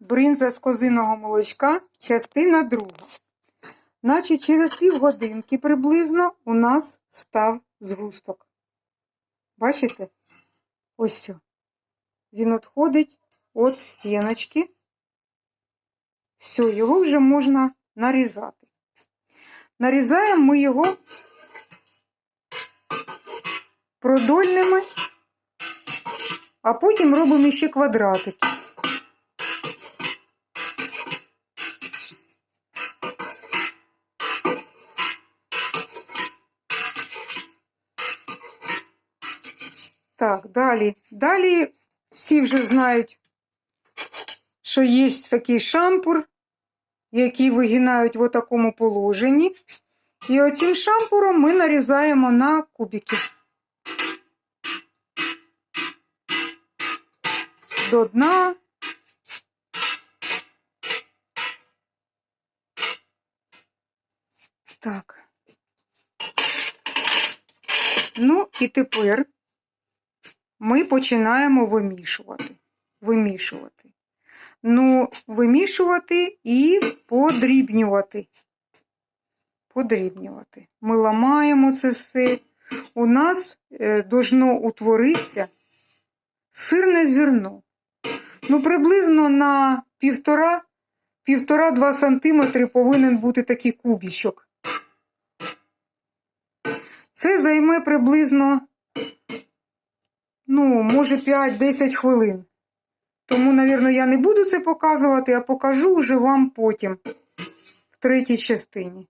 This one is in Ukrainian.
Бринза з козиного молочка, частина друга. Значить, через півгодинки приблизно у нас став згусток. Бачите? Ось. сьо. Він відходить від стіночки. Все, його вже можна нарізати. Нарізаємо ми його продольними, а потім робимо ще квадратики. Так, далі. Далі всі вже знають, що є такий шампур, який вигинають в такому положенні. І оцим шампуром ми нарізаємо на кубики. До дна. Так. Ну і тепер ми починаємо вимішувати. Вимішувати. Ну, вимішувати і подрібнювати. Подрібнювати. Ми ламаємо це все. У нас е, должно утворитися сирне зерно. Ну, приблизно на півтора, півтора-два сантиметри повинен бути такий кубічок. Це займе приблизно ну, може 5-10 хвилин. Тому, навірно, я не буду це показувати, а покажу вже вам потім в третій частині.